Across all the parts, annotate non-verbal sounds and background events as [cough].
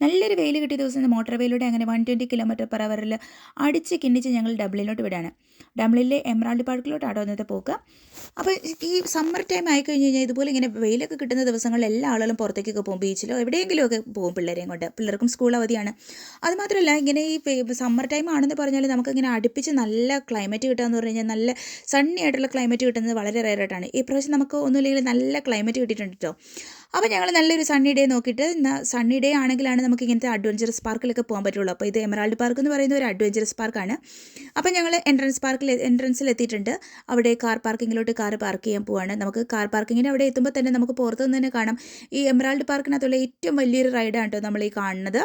നല്ലൊരു വെയിൽ കിട്ടിയ ദിവസം മോട്ടോർ വെയിലൂടെ അങ്ങനെ വൺ ട്വന്റി കിലോമീറ്റർ പെർ അവറിൽ അടിച്ച് കിണ്ണിച്ച് ഞങ്ങൾ ഡബ്ലിനിലോട്ട് വിടാണ്. ഡബ്ലിനിലെ എമറാൾഡ് പാർക്കിലോട്ടാണ് ഇന്നത്തെ പോക്ക്. അപ്പോൾ ഈ സമ്മർ ടൈം ആയി കഴിഞ്ഞ് കഴിഞ്ഞാൽ ഇതുപോലെ ഇങ്ങനെ വെയിലൊക്കെ കിട്ടുന്ന ദിവസങ്ങളിൽ എല്ലാ ആളുകളും പുറത്തേക്കൊക്കെ പോകും ബീച്ചിലോ എവിടെയെങ്കിലുമൊക്കെ പോകും പിള്ളേരെയും കൊണ്ട്. പിള്ളേർക്കും സ്കൂൾ അവധിയാണ്. അതുമാത്രമല്ല ഇങ്ങനെ ഈ സമ്മർ ടൈം ആണെന്ന് പറഞ്ഞാൽ നമുക്കിങ്ങനെ അടുപ്പിച്ച് നല്ല ക്ലൈമറ്റ് കിട്ടുകയെന്ന് പറഞ്ഞു കഴിഞ്ഞാൽ നല്ല സണ്ണി ആയിട്ടുള്ള ക്ലൈമറ്റ് കിട്ടുന്നത് വളരെ റേറായിട്ടാണ് ഈ പ്രാവശ്യം നമുക്ക് ഒന്നുമില്ലെങ്കിൽ നല്ല ക്ലൈമറ്റ് കിട്ടിയിട്ടുണ്ട് കേട്ടോ അപ്പോൾ ഞങ്ങൾ നല്ലൊരു സണ്ണി ഡേ നോക്കിയിട്ട് സണ്ണി ഡേ ആണെങ്കിലാണ് നമുക്ക് ഇങ്ങനത്തെ അഡ്വഞ്ചറസ് പാർക്കിലൊക്കെ പോകാൻ പറ്റുള്ളൂ. അപ്പോൾ ഇത് എമറാൾഡ് പാർക്ക് എന്ന് പറയുന്ന ഒരു അഡ്വഞ്ചറസ് പാർക്കാണ് അപ്പോൾ ഞങ്ങൾ എൻട്രൻസ് പാർക്കിൽ എൻട്രൻസിൽ എത്തിയിട്ടുണ്ട്. അവിടെ കാർ പാർക്കിങ്ങിലോട്ട് കാർ പാർക്ക് ചെയ്യാൻ പോവാണ്. നമുക്ക് കാർ പാർക്കിങ്ങിന് അവിടെ എത്തുമ്പോൾ തന്നെ നമുക്ക് പുറത്തു നിന്ന് തന്നെ കാണാം. ഈ എമറാൾഡ് പാർക്കിനകത്തുള്ള ഏറ്റവും വലിയൊരു റൈഡാണ് കേട്ടോ നമ്മൾ ഈ കാണുന്നത്.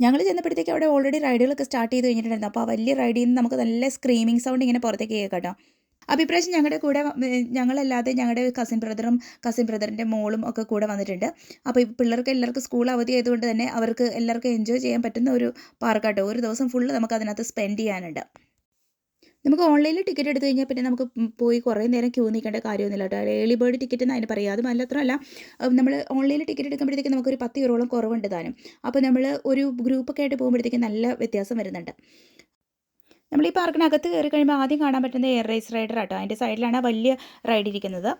ഞങ്ങൾ ചെന്നപ്പോഴത്തേക്ക് അവിടെ ഓൾറെഡി റൈഡുകളൊക്കെ സ്റ്റാർട്ട് ചെയ്ത് കഴിഞ്ഞിട്ടുണ്ടായിരുന്നു. അപ്പോൾ ആ വലിയ റൈഡിൽ നിന്ന് നമുക്ക് നല്ല സ്ക്രീമിംഗ് സൗണ്ട് ഇങ്ങനെ പുറത്തേക്ക് കേൾക്കാം ഇപ്രാവശ്യം ഞങ്ങളുടെ കൂടെ ഞങ്ങളല്ലാതെ ഞങ്ങളുടെ കസിൻ ബ്രദറും കസിൻ ബ്രദറിന്റെ മോളും ഒക്കെ കൂടെ വന്നിട്ടുണ്ട്. അപ്പോൾ ഈ പിള്ളേർക്ക് എല്ലാവർക്കും സ്കൂൾ അവധി ആയതുകൊണ്ട് തന്നെ അവർക്ക് എല്ലാവർക്കും എൻജോയ് ചെയ്യാൻ പറ്റുന്ന ഒരു പാർക്കാട്ടോ ഒരു ദിവസം ഫുള്ള് നമുക്ക് അതിനകത്ത് സ്പെൻഡ് ചെയ്യാനുണ്ട്. നമുക്ക് ഓൺലൈനിൽ ടിക്കറ്റ് എടുത്തു കഴിഞ്ഞാൽ പിന്നെ നമുക്ക് പോയി കുറേ നേരം ക്യൂ നിൽക്കേണ്ട കാര്യമൊന്നുമില്ല കേട്ടോ. ഏർലി ബേർഡ് ടിക്കറ്റ് എന്ന് അതിന് പറയാം. അത് മാത്രമല്ല നമ്മൾ ഓൺലൈനിൽ ടിക്കറ്റ് എടുക്കുമ്പോഴത്തേക്ക് നമുക്കൊരു പത്ത് യൂറോളം കുറവുണ്ട് താനും. അപ്പോൾ നമ്മൾ ഒരു ഗ്രൂപ്പൊക്കെ ആയിട്ട് പോകുമ്പോഴത്തേക്ക് നല്ല വ്യത്യാസം വരുന്നുണ്ട്. നമ്മൾ ഈ പാർക്കിനകത്ത് കയറി കഴിയുമ്പോൾ ആദ്യം കാണാൻ പറ്റുന്നത് എയർ റേസ് റൈഡർ ആട്ടോ. അതിന്റെ സൈഡിലാണ് വലിയ റൈഡ് ഇരിക്കുന്നത്.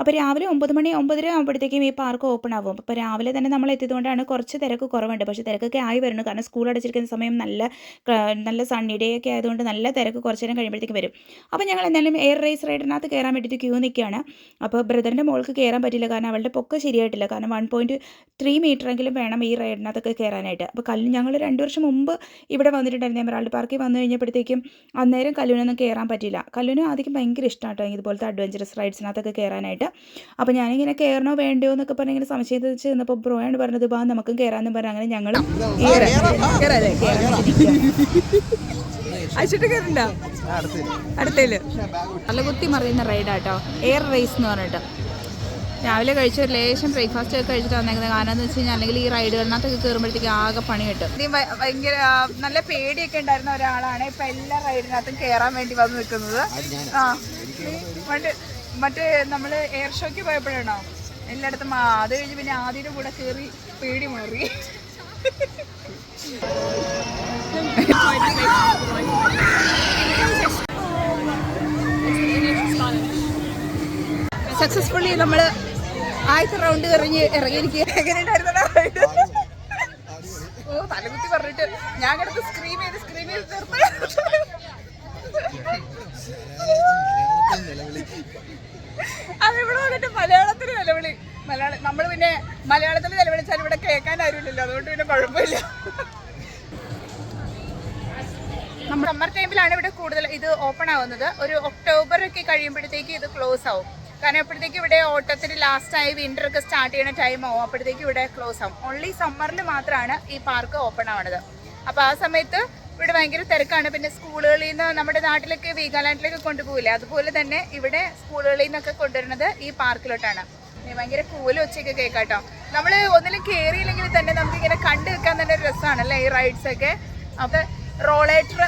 അപ്പോൾ രാവിലെ ഒമ്പത് മണി ഒമ്പതര ആകുമ്പോഴത്തേക്കും ഈ പാർക്ക് ഓപ്പൺ ആകും അപ്പോൾ രാവിലെ തന്നെ നമ്മൾ എത്തിയതുകൊണ്ടാണ് കുറച്ച് തിരക്ക് കുറവുണ്ട്. പക്ഷേ തിരക്കൊക്കെ ആയി വരുന്നു. കാരണം സ്കൂൾ അടച്ചിരിക്കുന്ന സമയം നല്ല നല്ല സണ്ണി ഡേ ഒക്കെ ആയതുകൊണ്ട് നല്ല തിരക്ക് കുറച്ച് നേരം കഴിയുമ്പോഴത്തേക്ക് വരും. അപ്പോൾ ഞങ്ങൾ എന്തായാലും എയർ റേസ് റൈഡിനകത്ത് കയറാൻ വേണ്ടിയിട്ട് ക്യൂ നിൽക്കുകയാണ് അപ്പോൾ ബ്രദറിന്റെ മോൾക്ക് കയറാൻ പറ്റില്ല. കാരണം അവളുടെ പൊക്ക ശരിയായിട്ടില്ല. കാരണം വൺ പോയിന്റ് ത്രീ മീറ്ററെങ്കിലും വേണം ഈ റൈഡിനകത്തൊക്കെ കയറാനായിട്ട്. അപ്പോൾ കല്ലു ഞങ്ങൾ രണ്ട് വർഷം മുമ്പ് ഇവിടെ വന്നിട്ടുണ്ടായിരുന്നു എമറാൾഡ് പാർക്കിൽ വന്നു കഴിഞ്ഞപ്പോഴത്തേക്കും അന്നേരം കല്ലുവിനൊന്നും കയറാൻ പറ്റില്ല കല്ലുവിന് ആദ്യം ഭയങ്കര ഇഷ്ടമാണ് കേട്ടോ ഇതുപോലത്തെ അഡ്വഞ്ചറസ് റൈഡ്സിനകത്തൊക്കെ കയറാനായിട്ട്. അപ്പോൾ ഞാനിങ്ങനെ കയറണോ വേണ്ടയോ എന്നൊക്കെ പറഞ്ഞ് ഇങ്ങനെ സംശയത്തിൽ വെച്ച് നിന്നപ്പോൾ ബ്രോയാണ് പറഞ്ഞത് ബാ നമുക്കും കയറാമെന്ന് പറഞ്ഞ് അങ്ങനെ ഞങ്ങൾ അടുത്തേൽ. നല്ല കുത്തി മറിയുന്ന റൈഡാട്ടോ എയർ റേസ് എന്ന് പറഞ്ഞിട്ട്. രാവിലെ കഴിച്ച ഒരു ലേശം ബ്രേക്ക്ഫാസ്റ്റ് ഒക്കെ കഴിച്ചിട്ട് വന്നേക്കുന്നത് കാരണം എന്ന് വെച്ച് കഴിഞ്ഞാൽ അല്ലെങ്കിൽ ഈ റൈഡുകളിനകത്തൊക്കെ കയറുമ്പോഴത്തേക്ക് ആകെ പണി കിട്ടും. ഭയങ്കര നല്ല പേടിയൊക്കെ ഉണ്ടായിരുന്ന ഒരാളാണ്. ഇപ്പൊ എല്ലാ റൈഡിനകത്തും കയറാൻ വേണ്ടി വന്ന് നിൽക്കുന്നത്. ആ. മറ്റേ നമ്മൾ എയർ ഷോക്ക് പോയപ്പോഴാണോ? എല്ലായിടത്തും അത് കഴിഞ്ഞ് പിന്നെ ആദ്യയുടെ കൂടെ കയറി പേടി മാറി. സക്സസ്ഫുള്ളി നമ്മൾ ആദ്യത്തെ റൗണ്ട് ഇറങ്ങി ഇറങ്ങിയിരിക്കുക എങ്ങനെയുണ്ടായിരുന്നു ഓ തലകുത്തി പറഞ്ഞിട്ട് ഞാൻ കിടന്ന് സ്ക്രീം ചെയ്ത് സ്ക്രീം ചെയ്ത് തീർത്ത് വന്നിട്ട് മലയാളത്തിൽ നിലവിളി. മലയാളം നമ്മൾ പിന്നെ മലയാളത്തിൽ നിലവിളിച്ചാൽ ഇവിടെ കേൾക്കാൻ ആരുമില്ലല്ലോ. അതുകൊണ്ട് പിന്നെ കുഴപ്പമില്ല. നമ്മൾ സമ്മർ ടൈമിലാണ് ഇവിടെ കൂടുതൽ ഇത് ഓപ്പൺ ആവുന്നത്. ഒരു ഒക്ടോബർ ഒക്കെ കഴിയുമ്പോഴത്തേക്ക് ഇത് ക്ലോസ് ആവും. കാരണം അപ്പോഴത്തേക്ക് ഇവിടെ ഓട്ടത്തിന് ലാസ്റ്റ് ആയി വിന്റർ ഒക്കെ സ്റ്റാർട്ട് ചെയ്യുന്ന ടൈം ആവും. അപ്പോഴത്തേക്ക് ഇവിടെ ക്ലോസ് ആവും. ഓൺലി സമ്മറിൽ മാത്രമാണ് ഈ പാർക്ക് ഓപ്പൺ ആവുന്നത് അപ്പോൾ ആ സമയത്ത് ഇവിടെ ഭയങ്കര തിരക്കാണ്. പിന്നെ സ്കൂളുകളിൽ നിന്ന് നമ്മുടെ നാട്ടിലൊക്കെ വീഗാലാൻഡിലൊക്കെ കൊണ്ടുപോകില്ല അതുപോലെ തന്നെ ഇവിടെ സ്കൂളുകളിൽ നിന്നൊക്കെ കൊണ്ടുവരുന്നത് ഈ പാർക്കിലോട്ടാണ്. ഭയങ്കര കൂല ഉച്ചയ്ക്ക് കേൾക്കാട്ടോ നമ്മൾ ഒന്നിലും കയറിയില്ലെങ്കിൽ തന്നെ നമുക്ക് ഇങ്ങനെ കണ്ടു വെക്കാൻ തന്നെ ഒരു രസമാണല്ലേ ഈ റൈഡ്സ് ഒക്കെ? അപ്പൊ റോളേറ്റർ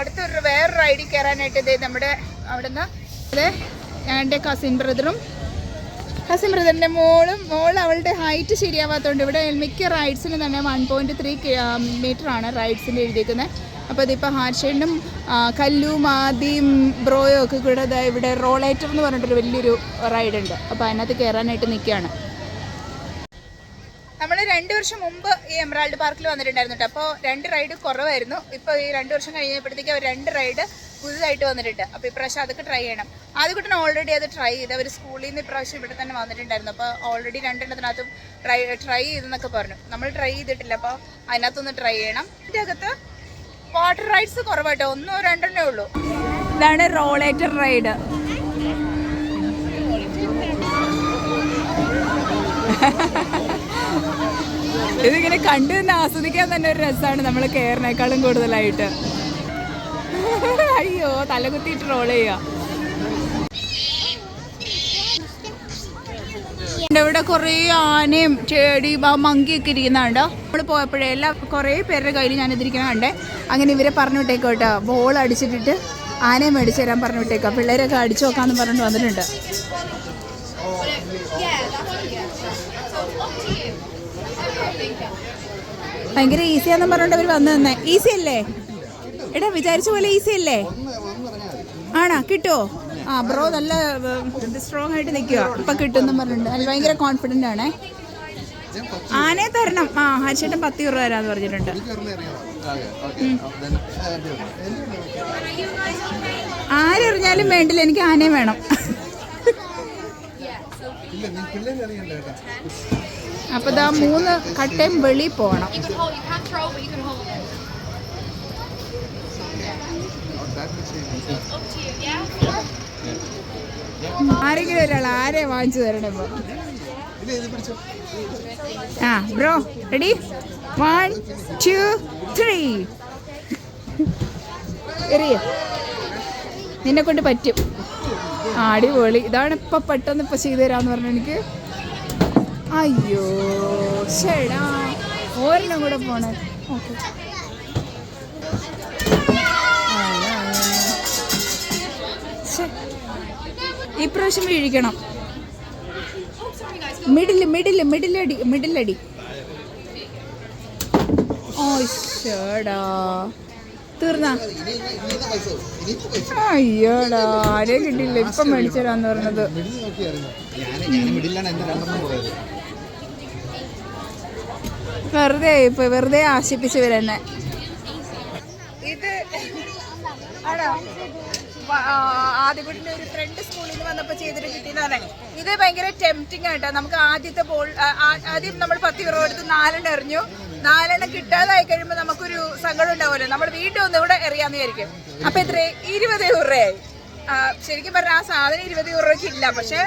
അടുത്തൊരു വേറെ റൈഡിൽ കയറാനായിട്ട് ഇതേ നമ്മുടെ അവിടുന്ന് അതെ എന്റെ കസിൻ ബ്രദറും ബ്രദറിന്റെ മോളും മോൾ അവളുടെ ഹൈറ്റ് ശരിയാവാത്തതുകൊണ്ട് ഇവിടെ മിക്ക റൈഡ്സിന് തന്നെ വൺ പോയിന്റ് ത്രീ മീറ്റർ ആണ് റൈഡ്സിന്റെ എഴുതിയിരിക്കുന്നത് അപ്പോൾ ഇതിപ്പോൾ ഹാർഷേനും കല്ലും മാദിയും ബ്രോയും ഒക്കെ കൂടെ ഇവിടെ റോളേറ്റർ എന്ന് പറഞ്ഞിട്ടൊരു വലിയൊരു റൈഡ് ഉണ്ട്. അപ്പോൾ അതിനകത്ത് കയറാനായിട്ട് നിൽക്കുകയാണ് നമ്മൾ രണ്ട് വർഷം മുമ്പ് ഈ എമറാൾഡ് പാർക്കിൽ വന്നിട്ടുണ്ടായിരുന്നു അപ്പോൾ രണ്ട് റൈഡ് കുറവായിരുന്നു. ഇപ്പോൾ ഈ രണ്ട് വർഷം കഴിഞ്ഞപ്പോഴത്തേക്ക് അവർ രണ്ട് റൈഡ് പുതുതായിട്ട് വന്നിട്ടുണ്ട്. അപ്പോൾ ഇപ്രാവശ്യം അതൊക്കെ ട്രൈ ചെയ്യണം. ആദ്യക്കുട്ടൻ ഓൾറെഡി അത് ട്രൈ ചെയ്ത് അവർ സ്കൂളിൽ നിന്ന് ഇപ്രാവശ്യം ഇവിടെ തന്നെ വന്നിട്ടുണ്ടായിരുന്നു. അപ്പോൾ ഓൾറെഡി രണ്ടെണ്ണത്തിനകത്തും ട്രൈ ട്രൈ ചെയ്തെന്നൊക്കെ പറഞ്ഞു. നമ്മൾ ട്രൈ ചെയ്തിട്ടില്ല. അപ്പോൾ അതിനകത്തൊന്ന് ട്രൈ ചെയ്യണം. ഇതിന്റെ അകത്ത് വാട്ടർ റൈഡ്സ് കുറവായിട്ടോ ഒന്നോ രണ്ടെണ്ണേ ഉള്ളൂ. ഇതാണ് റോളേറ്റർ റൈഡ്. ഇതിങ്ങനെ കണ്ടു നിന്ന് ആസ്വദിക്കാൻ തന്നെ ഒരു രസമാണ് നമ്മൾ കയറിനേക്കാളും കൂടുതലായിട്ട്. അയ്യോ തലകുത്തിയിട്ട് റോൾ ചെയ്യുക. ഇവിടെ കുറേ ആനയും ചെടി മങ്കിയൊക്കെ ഇരിക്കുന്നുണ്ടോ നമ്മൾ പോയപ്പോഴേ എല്ലാ കുറേ പേരുടെ കയ്യിൽ ഞാൻ ഇതിരിക്കണം കണ്ടേ. അങ്ങനെ ഇവരെ പറഞ്ഞു വിട്ടേക്കോ കേട്ടോ. ബോൾ അടിച്ചിട്ടിട്ട് ആനയെ മേടിച്ചു തരാൻ പറഞ്ഞു വിട്ടേക്കാം. പിള്ളേരൊക്കെ അടിച്ചു നോക്കാന്ന് പറഞ്ഞിട്ട് വന്നിട്ടുണ്ട്. ഭയങ്കര ഈസിയാന്ന് പറഞ്ഞിട്ട് അവർ വന്നു തന്നെ ഈസി അല്ലേ? എടാ വിചാരിച്ച പോലെ ഈസി അല്ലേ? ആണോ കിട്ടുമോ ആ ബ്രോ നല്ല സ്ട്രോങ് ആയിട്ട് നിൽക്കുക ഇപ്പൊ കിട്ടുമെന്ന് പറഞ്ഞിട്ടുണ്ട്. ഭയങ്കര കോൺഫിഡന്റ് ആണേ. ആനെ തരണം. ആ ഹരിച്ചേട്ടൻ പത്ത് രൂപ തരാന്ന് പറഞ്ഞിട്ടുണ്ട്. ആരെറിഞ്ഞാലും വേണ്ടില്ല എനിക്ക് ആനയെ വേണം. അപ്പൊ ഇതാ മൂന്ന് കട്ടയും വെളി പോകണം. ആരെങ്കിലും ഒരാൾ ആരെ വാങ്ങിച്ചു തരണം ആ bro ready one two three എറിയ. നിന്നെ കൊണ്ട് പറ്റും. ആ അടിപൊളി. ഇതാണ് ഇപ്പൊ പെട്ടെന്ന് ഇപ്പൊ ചെയ്തു തരാന്ന് പറഞ്ഞു എനിക്ക്. അയ്യോ ശരിടാ ഒരെണ്ണം കൂടെ പോണേ. ഓക്കെ. ഇപ്രാവശ്യം വീഴിക്കണം മിഡിൽ മിഡിൽ മിഡിലടി മിഡിലടി. ഓ അയ്യോടാ ആരെയും കിട്ടിയില്ല. ഇപ്പം മേടിച്ചു തരാന്ന് പറഞ്ഞത്. വെറുതെ ഇപ്പൊ വെറുതെ ആശിപ്പിച്ചവരെന്നെ. ഇത് ആണോ? ആദ്യകുട്ടിന്റെ ഒരു ഫ്രണ്ട് സ്കൂളിൽ നിന്ന് വന്നപ്പോ ചെയ്തിട്ട് കിട്ടിയതാണ് ഇത് ഭയങ്കര ടെംപ്റ്റിംഗ് ആയിട്ടാണ് നമുക്ക് ആദ്യത്തെ ബോൾ ആദ്യം നമ്മൾ പത്ത് യൂറോ എടുത്ത് നാലെണ്ണം എറിഞ്ഞു. നാലെണ്ണം കിട്ടാതായി കഴിയുമ്പോൾ നമുക്കൊരു സങ്കടം ഉണ്ടാവുമല്ലോ. നമ്മൾ വീണ്ടും ഒന്ന് ഇവിടെ എറിയാന്ന് വിചാരിക്കും. അപ്പൊ എത്ര ഇരുപത് യൂറോയായി ശരിക്കും പറഞ്ഞാൽ ആ സാധനം ഇരുപത് യൂറോയ്ക്ക് ഇല്ല. പക്ഷെ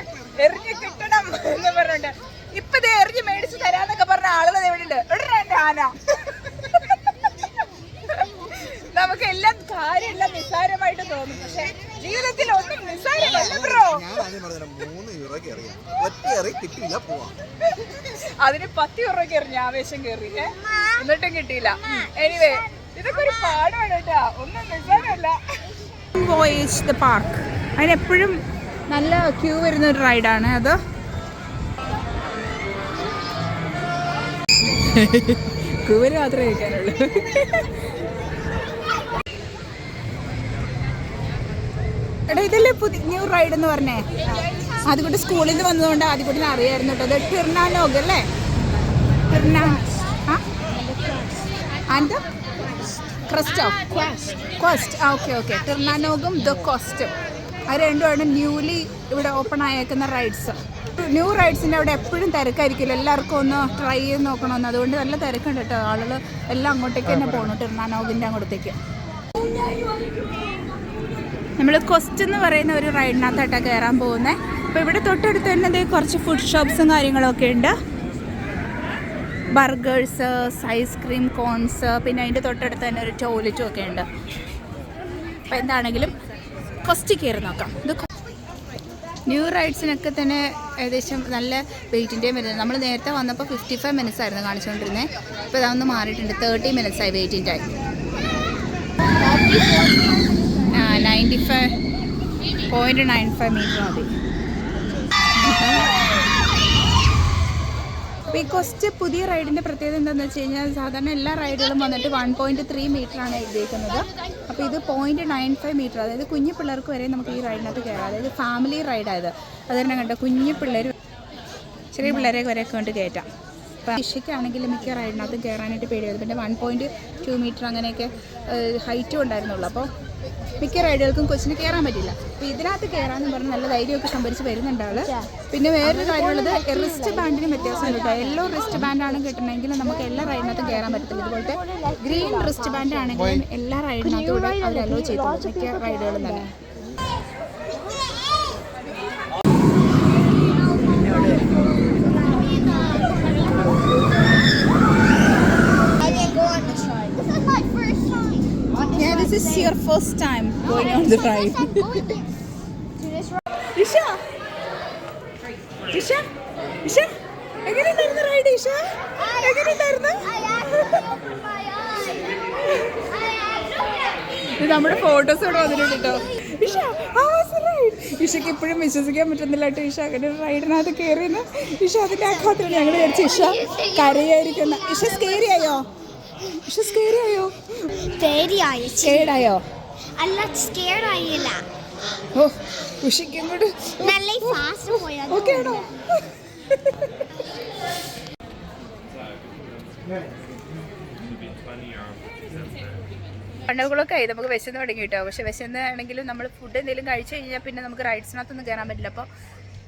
എറിഞ്ഞ് കിട്ടണം എന്ന് പറഞ്ഞിട്ട് ഇപ്പൊ ഇത് എറിഞ്ഞ് മേടിച്ച് തരാന്നൊക്കെ പറഞ്ഞ ആളുകൾ എവിടെ ഉണ്ട് എന്റെ ആന. നമുക്ക് എല്ലാം കാര്യമെല്ലാം നിസ്സാരമായിട്ട് തോന്നും. പക്ഷെ ജീവിതത്തിൽ ഒന്നും നിസ്സാരമല്ല ബ്രോ. അതിന് പത്ത് യൂറോക്ക് എറിഞ്ഞ ആവേശം കയറി എന്നിട്ടും കിട്ടിയില്ല. എനിവേ ഇതൊക്കെ ഒരു പാടാണ് കേട്ടാ. ഒന്നും നിസ്സാരമല്ല. വോയേജ് ദ പാർക്ക് അതിനെപ്പോഴും നല്ല ക്യൂ വരുന്ന ഒരു റൈഡാണ് അത്. [laughs] ക്യൂവിന് മാത്രമേ കഴിക്കാനുള്ളൂ [laughs] എടാ ഇതല്ലേ പുതിയ ന്യൂ റൈഡ് എന്ന് പറഞ്ഞേ? അതുകൊണ്ട് സ്കൂളിൽ നിന്ന് വന്നതുകൊണ്ട് കൂടി അറിയായിരുന്നു കേട്ടോ. അത് ടിർണാനോഗ് അല്ലേ? ടിർണാ ആൻഡ് ക്രസ്റ്റോ കോസ്റ്റ് ആ? ഓക്കെ ഓക്കെ ടിർണാനോഗും ദ കോസ്റ്റും അത് രണ്ടുമാണ് ന്യൂലി ഇവിടെ ഓപ്പൺ ആയേക്കുന്ന റൈഡ്സ് ന്യൂ റൈഡ്സിന്റെ അവിടെ എപ്പോഴും തിരക്കായിരിക്കില്ല. എല്ലാവർക്കും ഒന്ന് ട്രൈ ചെയ്ത് നോക്കണമെന്ന്. അതുകൊണ്ട് നല്ല തിരക്കുണ്ട് കേട്ടോ. ആളുകൾ എല്ലാം അങ്ങോട്ടേക്ക് തന്നെ പോകണം ടിർണാനോഗിന്റെ അങ്ങോട്ടേക്ക്. നമ്മൾ കൊസ്റ്റ് എന്ന് പറയുന്ന ഒരു റൈഡിനകത്തായിട്ടാണ് കയറാൻ പോകുന്നത് അപ്പോൾ ഇവിടെ തൊട്ടടുത്ത് തന്നെ കുറച്ച് ഫുഡ് ഷോപ്സും കാര്യങ്ങളൊക്കെ ഉണ്ട്. ബർഗേഴ്സ് ഐസ്ക്രീം കോൺസ് പിന്നെ അതിന്റെ തൊട്ടടുത്ത് തന്നെ ഒരു ടോയ്ലറ്റും ഒക്കെ ഉണ്ട്. അപ്പോൾ എന്താണെങ്കിലും കൊസ്റ്റ് കയറി നോക്കാം. ഇത് ന്യൂ റൈഡ്സിനൊക്കെ തന്നെ ഏകദേശം നല്ല വെയിറ്റിന്റെയും വരുന്നത്. നമ്മൾ നേരത്തെ വന്നപ്പോൾ ഫിഫ്റ്റി ഫൈവ് മിനിറ്റ്സ് ആയിരുന്നു കാണിച്ചുകൊണ്ടിരുന്നത് ഇപ്പോൾ ഇതൊന്ന് മാറിയിട്ടുണ്ട്. തേർട്ടി മിനിറ്റ്സ് ആയി waiting ninety five point nine five metre മതി. അപ്പോൾ ഈ കൊസ്റ്റ് പുതിയ റൈഡിന്റെ പ്രത്യേകത എന്താണെന്ന് വെച്ച് കഴിഞ്ഞാൽ സാധാരണ എല്ലാ റൈഡുകളും വന്നിട്ട് വൺ പോയിന്റ് ത്രീ ആണ് എഴുതിയിരിക്കുന്നത് അപ്പോൾ ഇത് പോയിന്റ് നയൻ ഫൈവ് മീറ്റർ അതായത് കുഞ്ഞു പിള്ളേർക്ക് വരെ നമുക്ക് ഈ റൈഡിനകത്ത് കയറാം. അതായത് ഫാമിലി റൈഡായത് അത് തന്നെ കണ്ടോ? കുഞ്ഞു പിള്ളേർ ചെറിയ പിള്ളേരെ വരെ കൊണ്ട് കയറ്റാം. അപ്പോൾ ഇഷയ്ക്കാണെങ്കിൽ മിക്ക റൈഡിനകത്തും കയറാനായിട്ട് പേടിയായിരുന്നു പിന്നെ വൺ പോയിന്റ് ടു മീറ്റർ അങ്ങനെയൊക്കെ ഹൈറ്റും ഉണ്ടായിരുന്നുള്ളൂ. അപ്പോൾ മിക്ക റൈഡുകൾക്കും കൊച്ചിന് കയറാൻ പറ്റില്ല. അപ്പോൾ ഇതിനകത്ത് കയറാമെന്ന് പറഞ്ഞ നല്ല ധൈര്യമൊക്കെ സംഭരിച്ച് വരുന്നുണ്ട് ആൾ. പിന്നെ വേറൊരു കാര്യമുള്ളത് റിസ്റ്റ് ബാൻഡിന് വ്യത്യാസമുണ്ട് കേട്ടോ. യെല്ലോ റിസ്റ്റ് ബാൻഡാണ് കിട്ടണമെങ്കിൽ നമുക്ക് എല്ലാ റൈഡിനകത്തും കയറാൻ പറ്റത്തില്ല. ഇതുപോലത്തെ ഗ്രീൻ റിസ്റ്റ് ബാൻഡ് ആണെങ്കിലും എല്ലാ റൈഡിനകത്തും അവർ അലോ ചെയ്തു മിക്ക റൈഡുകളും തന്നെ I didn't go on this ride. This is my first time. Yeah, this is your first time going on the ride. Isha Isha Isha എങ്ങനെയുണ്ടായിരുന്നു റൈഡ് ഇഷ? actually. ഇത് നമ്മുടെ ഫോട്ടോസ് ഇവിടെ വന്നിട്ടുണ്ട് കേട്ടോ ഇഷ ഇഷയ്ക്ക് ഇപ്പോഴും വിശ്വസിക്കാൻ പറ്റുന്നില്ല കേട്ടോ ഇഷ. അങ്ങനെ ഒരു റൈഡിനകത്ത് കയറിയെന്ന് ഇഷ അതിന്റെ ആഘാതത്തിൽ ഞങ്ങൾ വിചാരിച്ചു ഇഷ കരയായിരിക്കുന്ന ഇഷ സ്കേരി ആയോ? പക്ഷെ സ്കേറിയായോ പേടിയായി കേടായോ അല്ല സ്കേർഡ് ആയില്ല. ഓ ഉഷിക്ക് ഇങ്ങോട്ട് നല്ല ഫാസ്റ്റ് പോയാ ഓക്കെ ആണോ? പണ്ടകളൊക്കെ ആയി. നമുക്ക് വിശന്ന് തുടങ്ങി കേട്ടോ പക്ഷെ വിശന്നാണെങ്കിലും നമ്മൾ ഫുഡ് എന്തെങ്കിലും കഴിച്ചു കഴിഞ്ഞാൽ പിന്നെ നമുക്ക് റൈഡ്സിനകത്തൊന്നും കയറാൻ പറ്റില്ല. അപ്പോൾ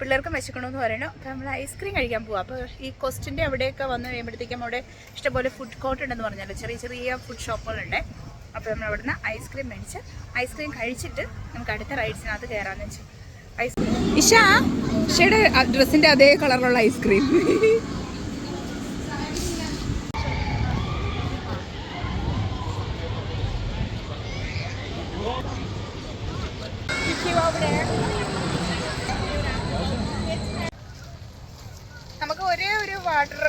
പിള്ളേർക്കും വിശക്കണമെന്ന് പറയണം. അപ്പോൾ നമ്മൾ ഐസ്ക്രീം കഴിക്കാൻ പോവാം. അപ്പോൾ ഈ കൊസ്റ്റിന്റെ അവിടെയൊക്കെ വന്ന് കഴിയുമ്പോഴത്തേക്കും അവിടെ ഇഷ്ടംപോലെ ഫുഡ് കോർട്ട് ഉണ്ടെന്ന് പറഞ്ഞല്ലോ. ചെറിയ ചെറിയ ഫുഡ് ഷോപ്പുകളുണ്ട് അപ്പോൾ നമ്മൾ അവിടുന്ന് ഐസ്ക്രീം മേടിച്ച് ഐസ്ക്രീം കഴിച്ചിട്ട് നമുക്ക് അടുത്ത റൈഡ്സിനകത്ത് കയറാമെന്ന് വെച്ചു. ഐസ്ക്രീം ഇഷ ഇഷയുടെ ഡ്രസ്സിന്റെ അതേ കളറിലുള്ള ഐസ്ക്രീം നമുക്ക് ഒരേ ഒരു വാട്ടർ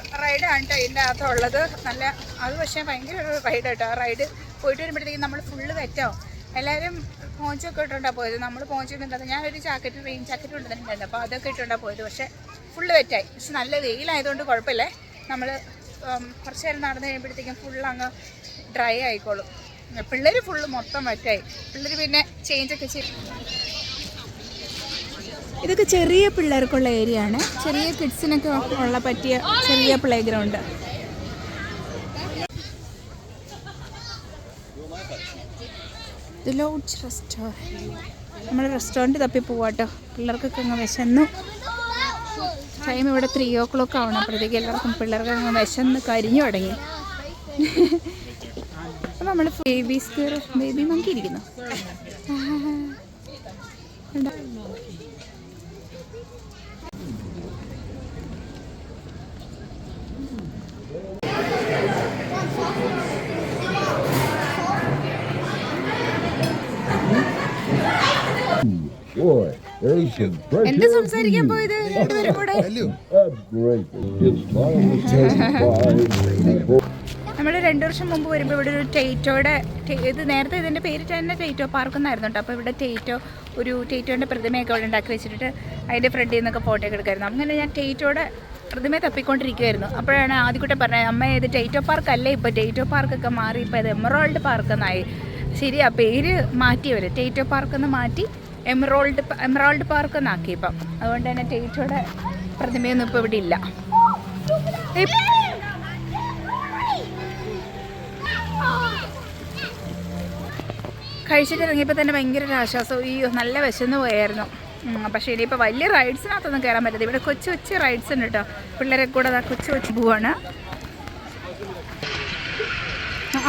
അകത്തുള്ളത് നല്ല അത് പക്ഷേ ഭയങ്കര ഒരു റൈഡ് കേട്ടോ റൈഡ് പോയിട്ട് വരുമ്പോഴത്തേക്കും നമ്മൾ ഫുള്ള് വെറ്റാവും എല്ലാവരും പോഞ്ചൊക്കെ ഇട്ടുകൊണ്ടാണ് പോയത്. നമ്മൾ പോഞ്ചൊക്കെ ഇല്ലാതെ ഞാനൊരു ജാക്കറ്റ് റെയിൻ ജാക്കറ്റ് കൊണ്ടുവന്നിട്ടുണ്ടായിരുന്നു അപ്പോൾ അതൊക്കെ ഇട്ടുകൊണ്ടാണ് പോയത്. പക്ഷേ ഫുള്ള് വെറ്റായി പക്ഷെ നല്ല വെയിലായതുകൊണ്ട് കുഴപ്പമില്ലേ. നമ്മൾ കുറച്ച് നേരം നടന്നു കഴിയുമ്പോഴത്തേക്കും ഫുള്ള് അങ്ങ് ഡ്രൈ ആയിക്കോളും. പിള്ളേർ ഫുള്ള് മൊത്തം വെറ്റായി പിള്ളേർ പിന്നെ ചേഞ്ചൊക്കെ ചെയ്യും ഇതൊക്കെ ചെറിയ പിള്ളേർക്കുള്ള ഏരിയ ആണ്. ചെറിയ കിഡ്സിനൊക്കെ ഉള്ള പറ്റിയ ചെറിയ പ്ലേ ഗ്രൗണ്ട് ലോഡ്ജ് റെസ്റ്റോറന്റ് നമ്മൾ റെസ്റ്റോറന്റ് തപ്പി പോവാട്ടോ. പിള്ളേർക്കൊക്കെ അങ്ങ് വിശന്നു. ടൈം ഇവിടെ ത്രീ ഓ ക്ലോക്ക് ആവണം. അപ്പോഴത്തേക്ക് എല്ലാവർക്കും പിള്ളേർക്ക് അങ്ങ് വിശന്ന് കരിഞ്ഞു തുടങ്ങി. അപ്പം നമ്മൾ ബേബി സ്ക്വയർ ബേബി മങ്കി എന്ത് സംസാരിക്കാൻ. പോയത്? രണ്ടുപേരും കൂടെ. നമ്മൾ രണ്ടു വർഷം മുമ്പ് വരുമ്പോൾ ഇവിടെ ഒരു ടേറ്റോയുടെ ഇത് നേരത്തെ ഇതിന്റെ പേര് തന്നെ ടേറ്റോ പാർക്ക് എന്നായിരുന്നു കേട്ടോ അപ്പോൾ ഇവിടെ ടേറ്റോ ഒരു ടേറ്റോന്റെ പ്രതിമയൊക്കെ അവിടെ ഉണ്ടാക്കി വെച്ചിട്ട് അതിന്റെ ഫ്രണ്ടിൽ നിന്നൊക്കെ ഫോട്ടോ ഒക്കെ എടുക്കായിരുന്നു. അങ്ങനെ ഞാൻ ടേറ്റോയുടെ പ്രതിമയെ തപ്പിക്കൊണ്ടിരിക്കുമായിരുന്നു അപ്പോഴാണ് ആദ്യക്കൂട്ടെ പറഞ്ഞത് അമ്മ ഇത് ടേറ്റോ പാർക്ക് അല്ലേ? ഇപ്പോൾ ടേറ്റോ പാർക്കൊക്കെ മാറി ഇപ്പോൾ ഇത് എമറോൾഡ് പാർക്ക് എന്നായി. ശരിയാ പേര് മാറ്റിയവർ ടേറ്റോ പാർക്ക് എന്ന് മാറ്റി എമറോൾഡ് എമറോൾഡ് പാർക്ക് എന്നാക്കി ഇപ്പം. അതുകൊണ്ട് തന്നെ ടേറ്റോയുടെ പ്രതിമയൊന്നും ഇപ്പോൾ ഇവിടെ ഇല്ല. കഴിച്ചിട്ട് ഇറങ്ങിയപ്പോൾ തന്നെ ഭയങ്കര ഒരു ആശ്വാസം. ഈ നല്ല വിശന്ന് പോയായിരുന്നു. പക്ഷെ ഇനിയിപ്പോൾ വലിയ റൈഡ്സിനകത്തൊന്നും കയറാൻ പറ്റില്ല ഇവിടെ കൊച്ചു കൊച്ചു റൈഡ്സ് ഉണ്ട് കേട്ടോ. പിള്ളേരെ കൂടെ അതാ കൊച്ചു കൊച്ചു പോവാണ്.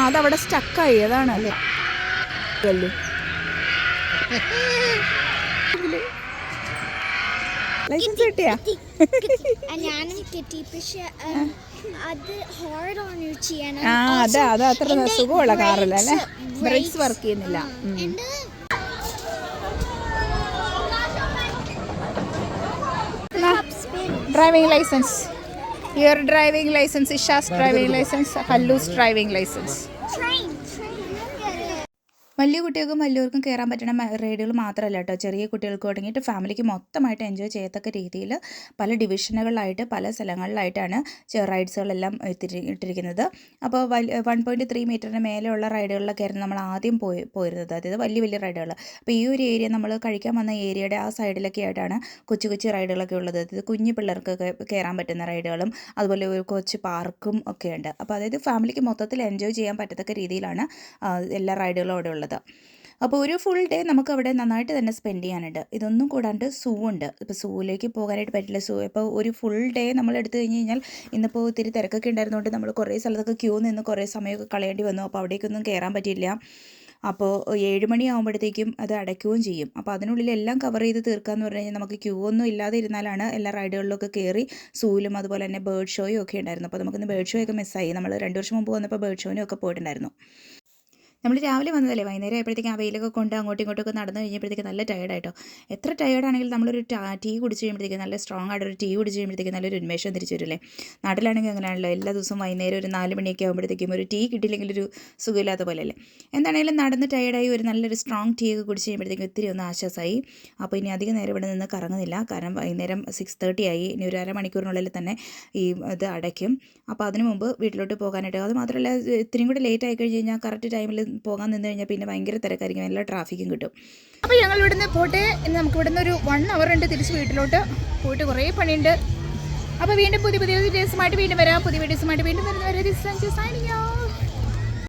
അതവിടെ സ്റ്റക്കായി അതാണ് അല്ലേ അല്ലേ ലൈസൻസ് കിട്ടിയാ? ഞാനും കിട്ടി. പക്ഷെ അത് ഹാർഡ് ഓൺ ചെയ്യാൻ ആ അതാ അത് അത്ര സുഖമുള്ള കാറല്ല അല്ലേ? ബ്രേക്സ് വർക്ക് ചെയ്യുന്നില്ല. Driving licence your driving licence Isha's driving licence ഹല്ലൂസ് ഡ്രൈവിംഗ് ലൈസൻസ് വലിയ കുട്ടികൾക്കും വലിയവർക്കും കയറാൻ പറ്റുന്ന റൈഡുകൾ മാത്രമല്ല കേട്ടോ. ചെറിയ കുട്ടികൾക്ക് തുടങ്ങിയിട്ട് ഫാമിലിക്ക് മൊത്തമായിട്ട് എൻജോയ് ചെയ്യത്തക്ക രീതിയിൽ പല ഡിവിഷനുകളിലായിട്ട് പല സ്ഥലങ്ങളിലായിട്ടാണ് റൈഡ്സുകളെല്ലാം ഇട്ടിരിക്കുന്നത്. അപ്പോൾ വൺ പോയിന്റ് ത്രീ മീറ്ററിന് മേലെയുള്ള റൈഡുകളിലൊക്കെ ആയിരുന്നു നമ്മൾ ആദ്യം പോയി പോയിരുന്നത്. അതായത് വലിയ വലിയ റൈഡുകൾ അപ്പോൾ ഈ ഒരു ഏരിയ നമ്മൾ കഴിക്കാൻ വന്ന ഏരിയയുടെ ആ സൈഡിലൊക്കെ ആയിട്ടാണ് കൊച്ചു കൊച്ചു റൈഡുകളൊക്കെ ഉള്ളത്. അതായത് കുഞ്ഞു പിള്ളേർക്കൊക്കെ കയറാൻ പറ്റുന്ന റൈഡുകളും അതുപോലെ ഒരു കൊച്ചു പാർക്കും ഒക്കെ ഉണ്ട്. അപ്പോൾ അതായത് ഫാമിലിക്ക് മൊത്തത്തിൽ എൻജോയ് ചെയ്യാൻ പറ്റത്തക്ക രീതിയിലാണ് എല്ലാ റൈഡുകളും അവിടെ ഉള്ളത്. അപ്പോൾ ഒരു ഫുൾ ഡേ നമുക്ക് അവിടെ നന്നായിട്ട് തന്നെ സ്പെൻഡ് ചെയ്യാനുണ്ട്. ഇതൊന്നും കൂടാണ്ട് സൂ ഉണ്ട്. ഇപ്പോൾ സൂവിലേക്ക് പോകാനായിട്ട് പറ്റില്ല. സൂ ഇപ്പോൾ ഒരു ഫുൾ ഡേ നമ്മൾ എടുത്തു കഴിഞ്ഞ് കഴിഞ്ഞാൽ ഇന്നിപ്പോൾ ഇത്തിരി തിരക്കൊക്കെ ഉണ്ടായിരുന്നുകൊണ്ട് നമ്മൾ കുറേ സ്ഥലത്തൊക്കെ ക്യൂ നിന്ന് കുറേ സമയമൊക്കെ കളയേണ്ടി വന്നു. അപ്പോൾ അവിടേക്കൊന്നും കയറാൻ പറ്റില്ല അപ്പോൾ ഏഴ് മണിയാകുമ്പോഴത്തേക്കും അത് അടയ്ക്കുകയും ചെയ്യും. അപ്പോൾ അതിനുള്ളിൽ എല്ലാം കവർ ചെയ്ത് തീർക്കാന്ന് പറഞ്ഞു കഴിഞ്ഞാൽ നമുക്ക് ക്യൂ ഒന്നും ഇല്ലാതെ ഇരുന്നാലാണ് എല്ലാ റൈഡുകളിലൊക്കെ കയറി സൂവിലും അതുപോലെ തന്നെ ബേർഡ് ഷോയും ഒക്കെ ഉണ്ടായിരുന്നു. അപ്പോൾ നമുക്കിന്ന് ബേർഡ് ഷോയൊക്കെ മിസ്സായി നമ്മൾ രണ്ട് വർഷം മുമ്പ് വന്നപ്പോൾ ബേർഡ് ഷോയിനും ഒക്കെ പോയിട്ടുണ്ടായിരുന്നു. നമ്മൾ രാവിലെ വന്നതല്ലേ? വൈകുന്നേരം ആയപ്പോഴത്തേക്കും ആ വെയിലൊക്കെ കൊണ്ട് അങ്ങോട്ടും ഇങ്ങോട്ടും ഒക്കെ നടന്നു കഴിഞ്ഞപ്പോഴത്തേക്ക് നല്ല ടയർഡായിട്ടോ എത്ര ടയർഡാണെങ്കിലും നമ്മളൊരു ടാ- കുടിച്ച് കഴിയുമ്പോഴത്തേക്ക് നല്ല സ്ട്രോങ് ആയിട്ടൊരു ടീ കുടിച്ച് കഴിയുമ്പോഴത്തേക്ക് നല്ലൊരു ഉന്മേഷം തിരിച്ചു വരില്ലേ നാട്ടിലാണെങ്കിൽ അങ്ങനെയാണല്ലോ. എല്ലാ ദിവസവും വൈകുന്നേരം ഒരു നാല് മണിയൊക്കെ ആകുമ്പോഴത്തേക്കും ഒരു ടീ കിട്ടിയില്ലെങ്കിൽ ഒരു സുഖമില്ലാത്ത പോലെ അല്ലേ? എന്താണെങ്കിലും നടന്ന് ടയർഡായി ഒരു നല്ലൊരു സ്ട്രോങ് ടീ ഒക്കെ കുടിച്ച് കഴിയുമ്പോഴത്തേക്കും ഒത്തിരി ഒന്ന് ആശ്വാസമായി അപ്പോൾ ഇനി അധികം നേരം ഇവിടെ നിന്ന് കറങ്ങുന്നില്ല. കാരണം വൈകുന്നേരം സിക്സ് തേർട്ടി ആയി. ഇനി ഒരു അരമണിക്കൂറിനുള്ളിൽ തന്നെ ഈ ഇത് അടയ്ക്കും. അപ്പോൾ അതിന് മുമ്പ് വീട്ടിലോട്ട് പോകാനായിട്ട്. അത് മാത്രമല്ല ഇത്രയും കൂടി ലേറ്റ് ആയി കഴിഞ്ഞ് കഴിഞ്ഞാൽ കറക്റ്റ് ടൈമിൽ പോകാൻ നിന്ന് കഴിഞ്ഞാൽ പിന്നെ ഭയങ്കര തിരക്കായിരിക്കും. എല്ലാ ട്രാഫിക്കും കിട്ടും. അപ്പോൾ ഞങ്ങൾ ഇവിടുന്ന് പോട്ടെ നമുക്ക് ഇവിടുന്ന് ഒരു വൺ അവർ ഉണ്ട് തിരിച്ച് വീട്ടിലോട്ട്. പോയിട്ട് കുറേ പണിയുണ്ട്. അപ്പോൾ വീണ്ടും പുതിയ പുതിയ വീഡിയോസുമായിട്ട് വീണ്ടും വരാം. പുതിയ വീഡിയോസുമായിട്ട് വീണ്ടും വരുന്നവരെ ഒരു ദിവസം